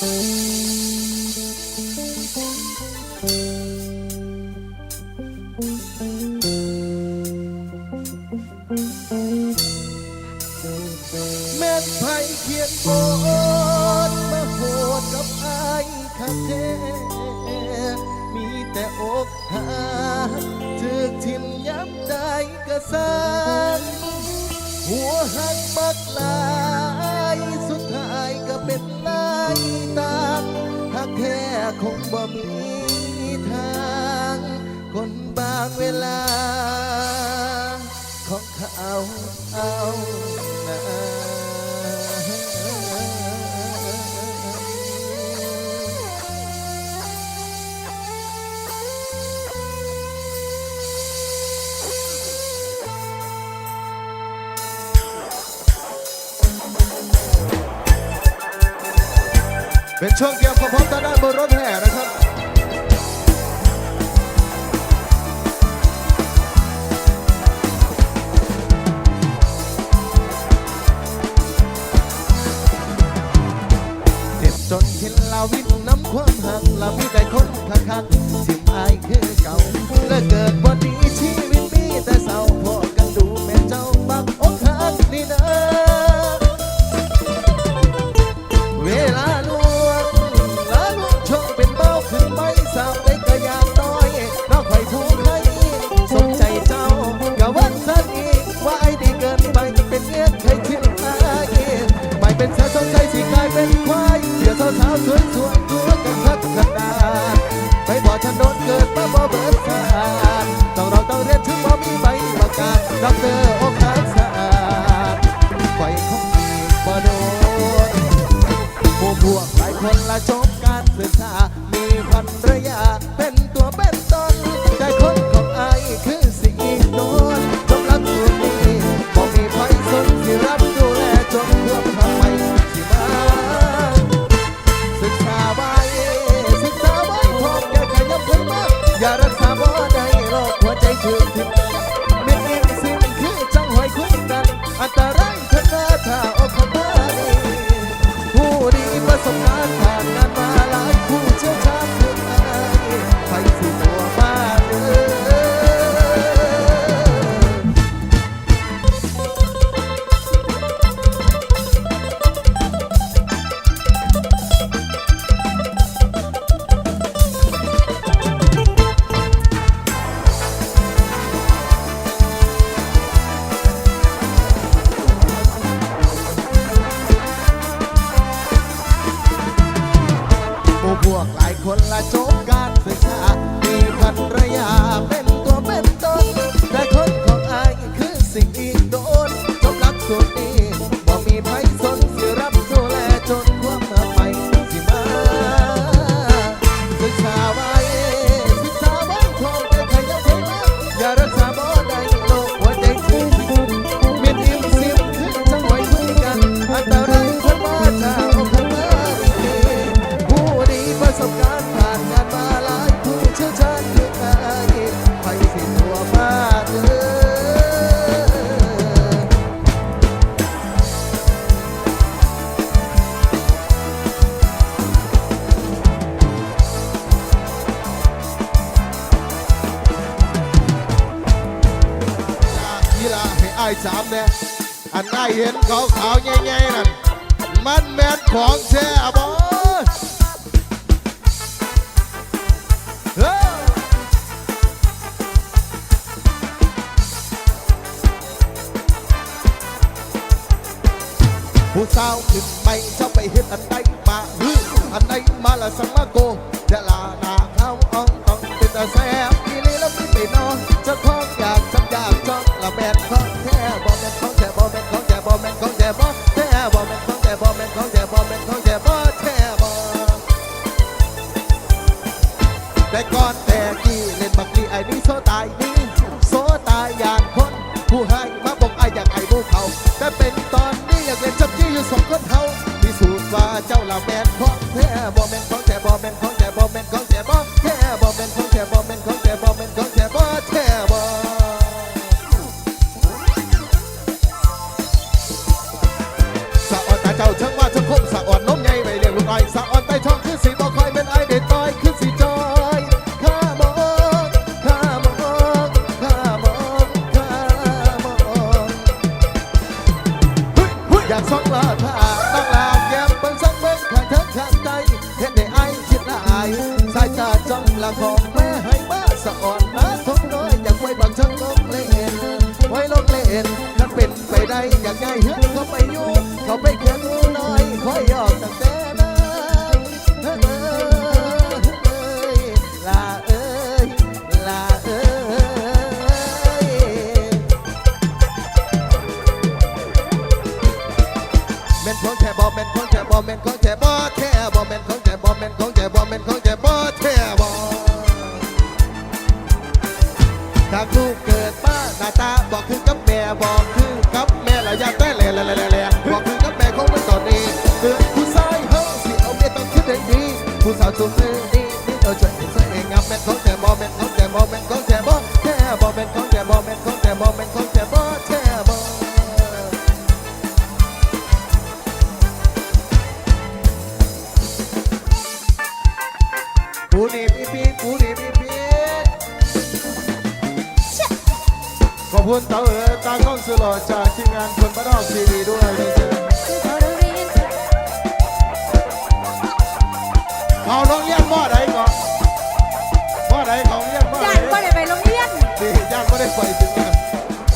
Música เป็นช่วงเตรียมความพร้อมทางด้านบนรถแห่นะครับเจ็บจนเห็นลาวิ่งน้ำความหักลาวิได้คนคักคักทิมอายคือเก่าและเกิด สาได้ก็อยากน้อยนอกไข่ผู้ใครสนใจเจ้าอย่วันสันอีกว่าไอ้ดีเกินไปเป็นเอดใครคิดมาเกิไม่เป็นสาวสนใจสิกลายเป็นควายเดี๋ยวสาวสวยสตัวกันพัฒนาไม่พอฉันโดนเกิดมาบ่เบิดสารต้องเราต้องเรียนถึงบ่มีใบประกาศดอกเตอโอกาสไฟของมีบ่โดนพวกพหลายคนละจบการศึกษา อันน่าเห็นขาวขาวใหญ่ๆนั่นมันแมนของแท้บอผู้สาวขึ้นไปชอบไปเห็นอันใดมาฮืออันใดมาละสังมาโกจะลาหน้าเขาอ่องอ่องเป็นตาแซ่บอีลีแล้วไม่ไปนอนจะคอง เจ้าละแวนคอ นี่พี่พี่กูนี่พี่พี่ขอบคุณเต๋อเอ๋ตากล้องสุดหล่อจากทีมงานคนบ้านอกทีวีด้วยนะจ๊ะเอาโรงเรียนบ่อใดก่อนบ่อไใดของเรียนบ่อในย่านก็ได้ไปโรงเรียนดีย่านก็ได้ไปถึงกัน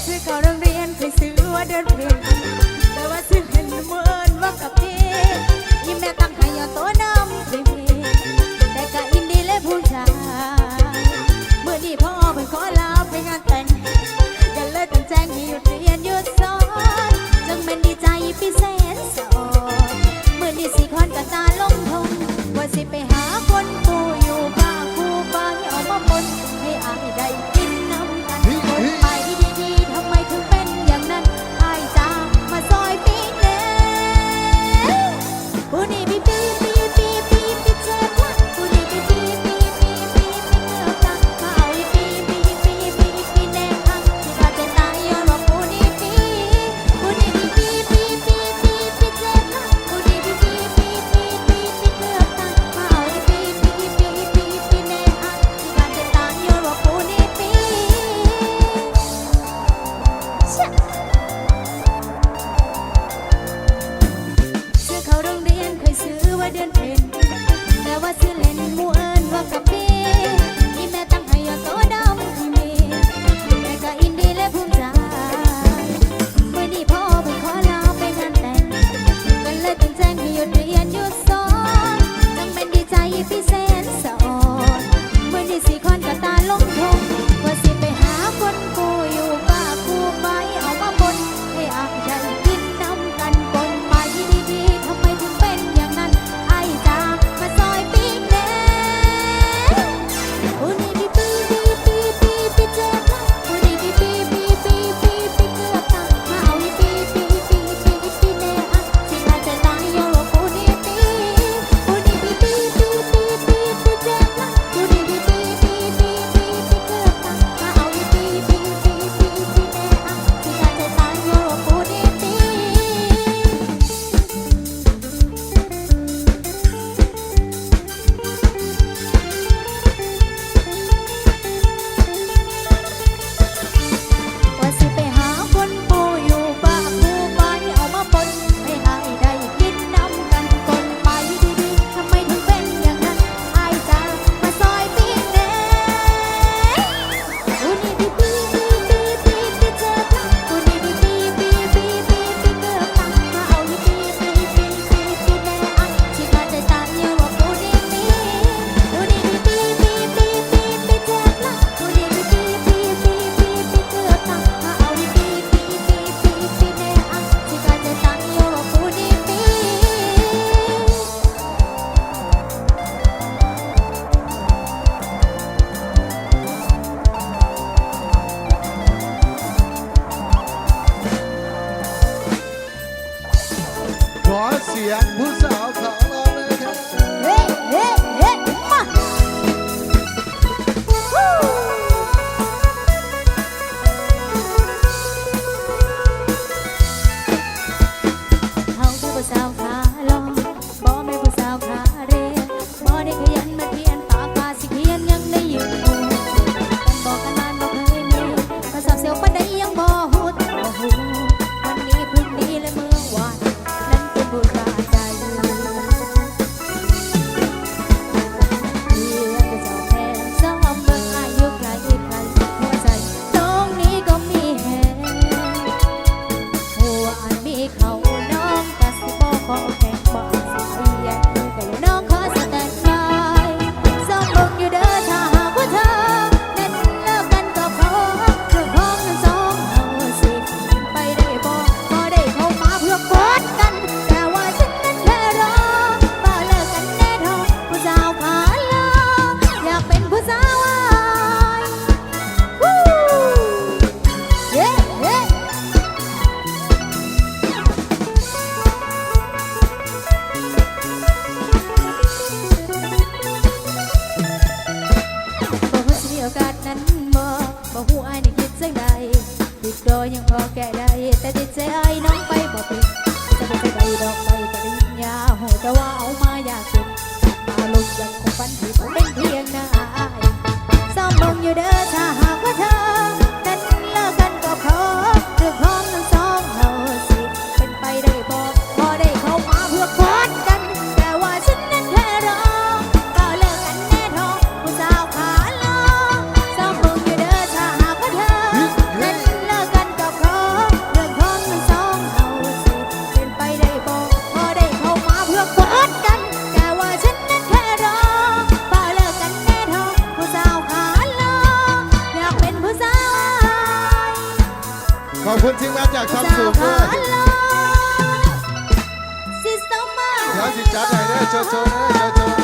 ซื้อก่อนโรงเรียนเคยซื้อว่าเดินเรียนแต่ว่าซื้อเห็นเหมือนว่ากับพี่ยิ่แม่ตั้งให้ยอโตน้ำเรียน สิคอนกระจาลงทง ติดใจไอ้น้องไปบ่ติดจะบ่ไปดอกไปปริญญาโหแต่ว่าเอามายากเก็มาลุกยังคงฝันที่เป็นเพียงนายซ้อมมองอยู่เด้อถ้า ขอบคุณทีมงานจากทำสูงด้วยสิสตมแล้วสิจัดหน่อยเด้อโชว์โชว์เด้อโชว์โชว์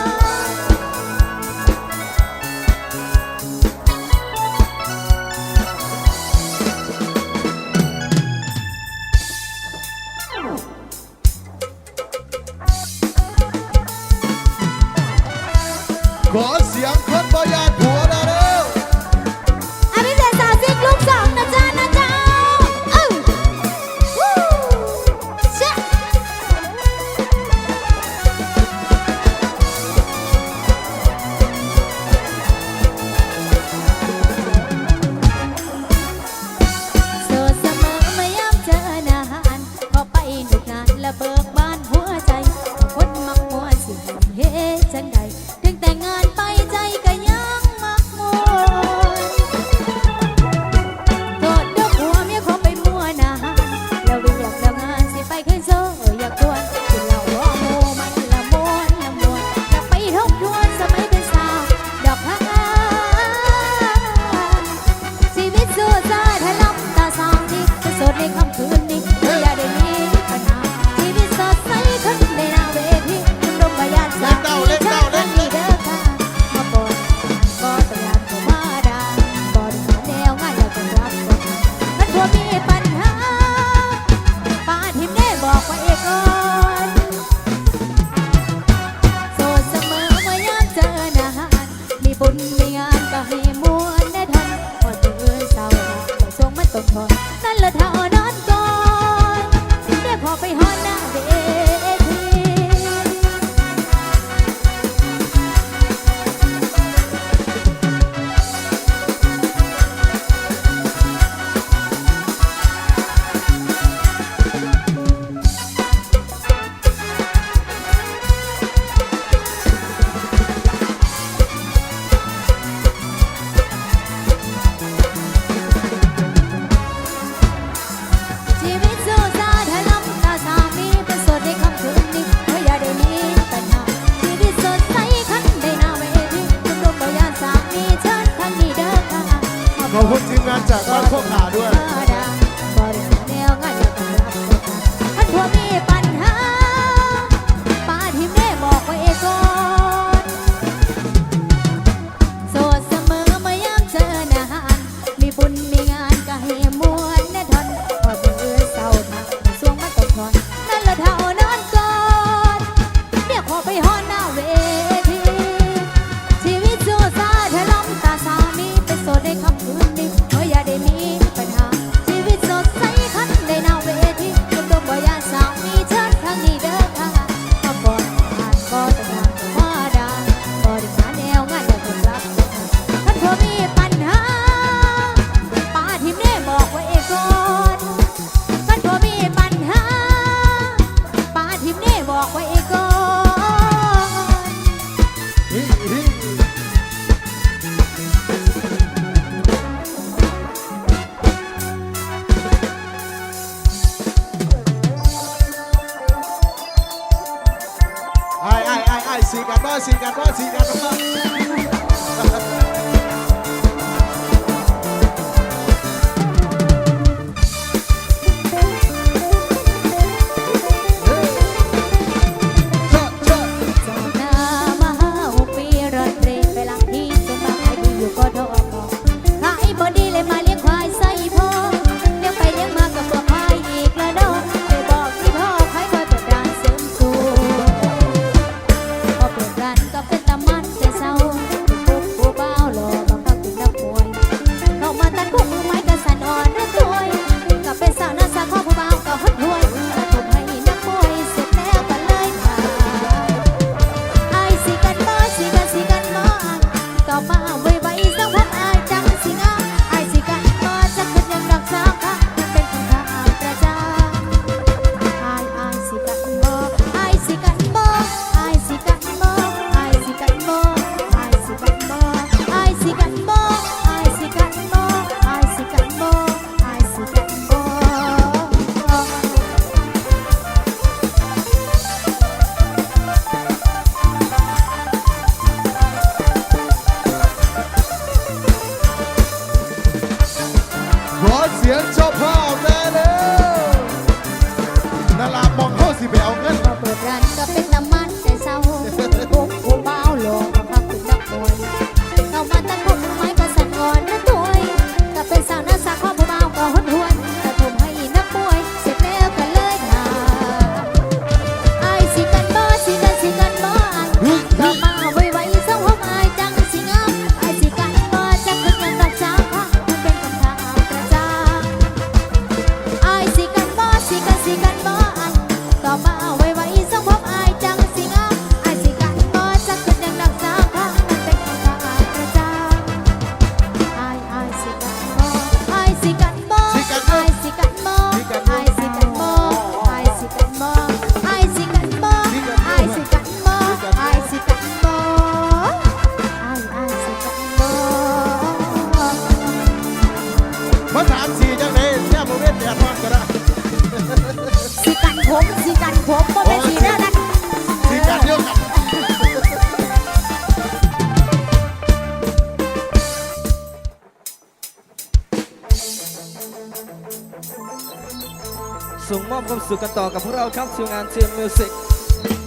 ส่งมอบความสุขกันต่อกับพวกเราครับทีมงานทีมมิวสิก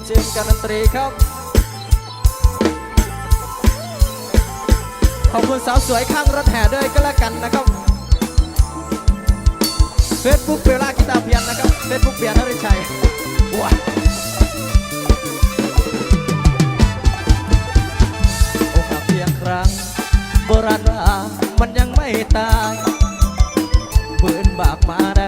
ทีมการดนตรีครับ ขอบคุณสาวสวยข้างรถแห่ด้วยก็แล้วกันนะครับเฟซบุ๊กเปล่ากีตาร์เพียนนะครับเฟซบุ๊กเพียนนริชัยว้าโอ้หากเพียงครั้งโบราณว่ามันยังไม่ตายปืนบากมา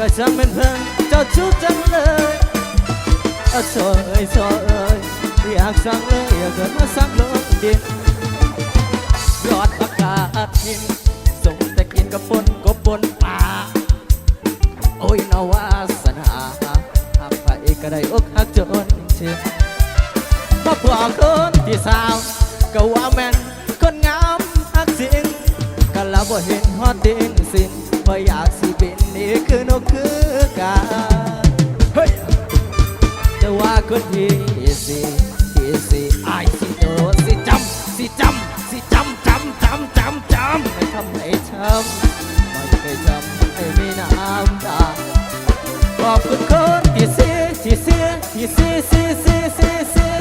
ก็ช่างเป็นเพื่อนเจ้าชู้จังเลยอะโซเอ้ยโซเอ้ยอยากสั่งเลยอยากเกิดมาสั่งลงดินยอดอากาศหินส่งแต่กินกับปนกับนป่าโอ้ยนาวาสนาหากไปก็ได้อกหักจนเชื่อมาพวกคนที่สาวก็ว่าแม่นคนงามฮักจริงก็แล้วบ่เห็นฮอดดินสิ้นพราะอยากสิเป็น คือนกคือกาเฮ้ยแต่ว่าคนที่สิที่สิอายสิโดนสิจำสิจำสิจำจำจำจำจำไม่ทำให้ช้ำไม่เคยจำให้มีน้ำตาขอบคุณคนที่เสียที่เสียที่เสียเสียเสียเสียเสีย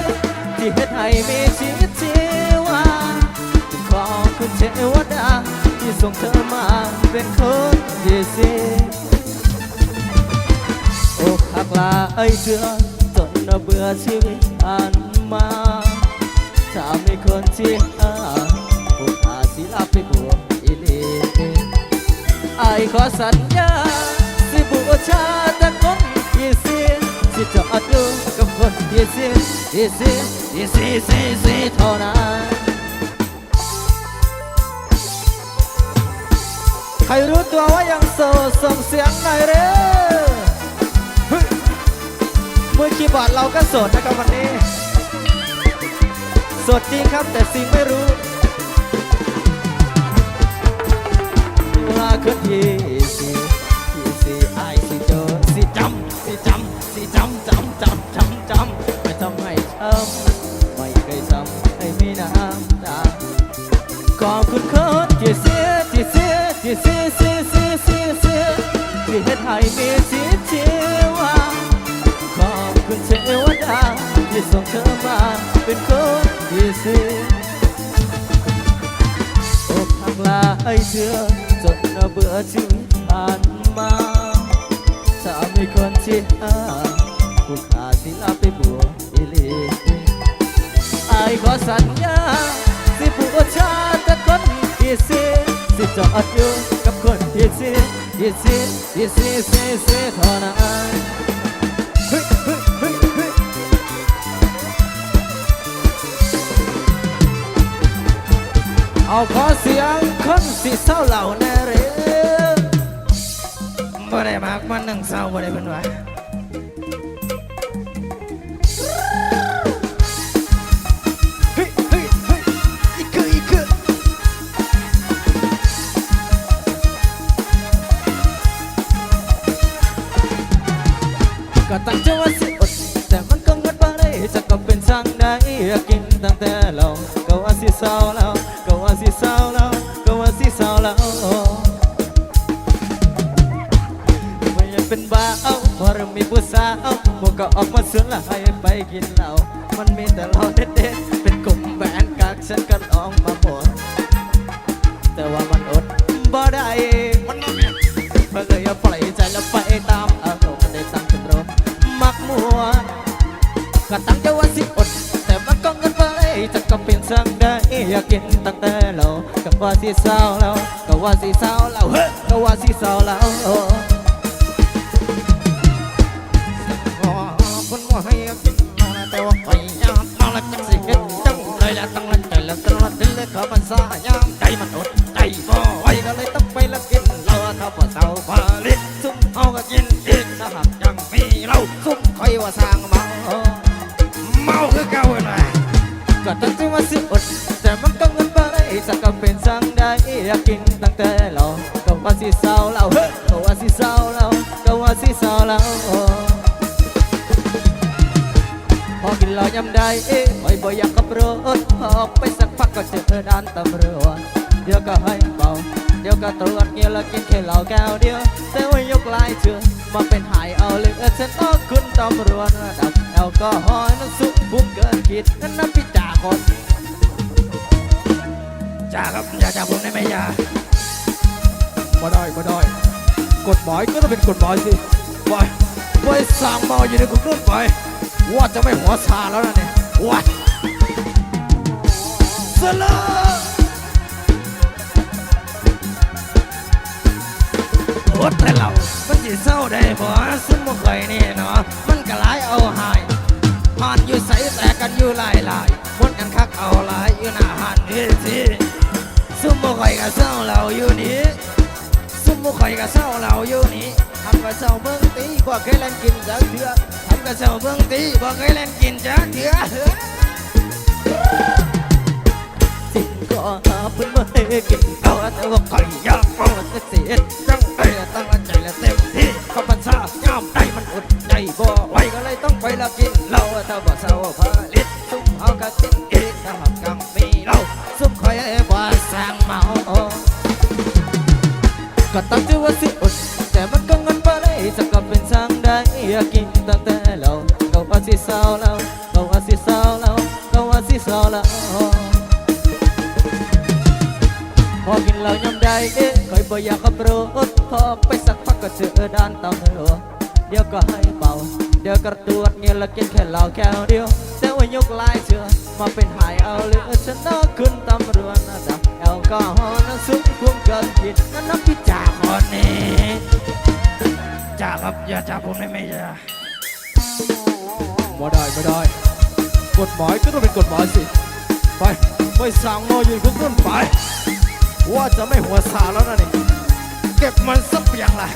ที่เฮ็ดให้มีชีวิตชีวาขอบคุณเทวดา ที่ส่งเธอมาเป็นคนที่สียอกหักลาไอเชื่อจนเบื่อชีวิตผ่านมาถ้าไมีคนที่หาผู้อาศิลาไปบวกอีหลีไอขอสัญญาสิบูชาแต่คนที่เสียสิจอดอยู่กับคนที่สียที่สียที่สียเสียเสียเท่านั้น ใครรู้ตัวว่ายังโสดส่งเสียงหน่อยเร็วมือคีย์บอร์ดเราก็โสดนะครับวันนี้โสดจริงครับแต่สิ่งไม่รู้ว่าคนที่สี่ที่สี่ไอายสิเจอสิจำสิจำสิจำจำจำจำจำไม่ทำให้ช้ำไม่เคยจำให้มีน้ำตาขอบคุณคนที่ มีชีวิตชีวาขอบคุณเทวดาที่ส่งเธอมาเป็นคนที่สี่อกหักลาให้เชื่อจนเบื่อชีวิตผ่านมาถ้ามีคนที่หาผู้ขาศิลาไปบวชอีหลีไอขอสัญญาสิผู้ชาต่คนที่สี่สิจอดอยู่กับคนที่สี่ ที่สี่ที่สี่สี่สี่เท่านั้นเอาขอเสียงคนสิเศร้าเหล่าแน่เร็วบ่ได้มากมันหนึ่งเศร้าบ่ได้เป็นว่าินตั้งแต่เราก็ว่าสิเศร้าแล้วก็ว่าสิเศร้าแล้วเฮ้ก็ว่าสิเศร้าแล้ว เป็นสั่งได้อยากกินตั้งแต่เราก็ว่าสิเศร้าเราเฮ้ยก็ว่าสิเศร้าเราก็ว่าสิเศร้าเราพอกินเหล้ายำได้เอ้ยบ่อยากขับรถออกไปสักพักก็เจอด่านตำรวจเดี๋ยวก็ให้เบาเดี๋ยวก็ตรวจเงี้ยแล้วกินแค่เหล้าแก้วเดียวแต่ว่ายกลายเชื่อมาเป็นหายเอาเลยฉันต้องคุณตำรวจระดับแอลกอฮอล์นั้นสูงพุ่งเกินขีดนั่นนับพิจาคน จ่าครับอย่าจับผมได้ไหมอย่ามาได้มาได้กฎหมายก็ต้องเป็นกฎหมายสิปล่อยปล่อยสั่งเมาอยู่ในคุกนู่นไปว่าจะไม่หัวซาแล้วนะเนี่ยว้าสลาโอดแต่เรามันสิเศร้าได้บ่ซุ่มบ่เคยนี่เนาะมันก็หลายเอาหายผ่านอยู่ใสแต่กันอยู่หลายหลายมนกันคักเอาหลายอยู่หน้าหันเวที ซุ่มบ่เคยก็เศร้าเราอยู่นี้ซุ่มบ่ข่อยก็เศร้าเราอยู่นี่ทำก็เศร้าเบิ่งตีบ่เคยเล่นกินจักเถื่อทำก็เศร้าเบิ่งตีบ่เคยเล่นกินจักเถื่อสิ่งก็หาเพื่อนมาให้กินเอาแต่ว่าข่อยอยากฟังจะเสียจังไปตั้งใจและเต็มที่ก็มันซาย่อมได้มันอดใจบ่ไหวก็เลยต้องไปละกินเหล้าถ้าบ่เศร้าผลิตซุ่มเอาก็กิน ก็ตั้งใจว่าสิอด แต่มันก็งินไปเลยจะกลับเป็นทางใดอยากกินตั้งแต่เราเก็ว่าสิเราแล้วก็ว่าสิเราแล้วก็ว่าสิเราแล้วพอกินเหล้ายำใดเอ๊ะคอยบ่อยากขับรถพอไปสักพักก็เจอด้านตำรวจเดี๋ยวก็ให้เป่าเดี๋ยวก็ตรวจเงี้ยล้วกินแค่เหล้าแก้วเดียว แต่ว่ายกลายเชื่อมาเป็นหายเอาเหลือฉันน่าขึ้นตำรวจนะจ๊ะแอลกอฮอล์นั้นสูงคุ้มเกินคิดนั่นนับพิจาคคนนี้จ่าครับอย่าจับผมได้ไหมอย่ามาได้มาได้กฎหมายก็ต้องเป็นกฎหมายสิ ไปไปสั่งเมาอยู่ในคุกนู่นไป ว่าจะไม่หัวซาแล้วนะนี่เก็บมันสักอย่างละ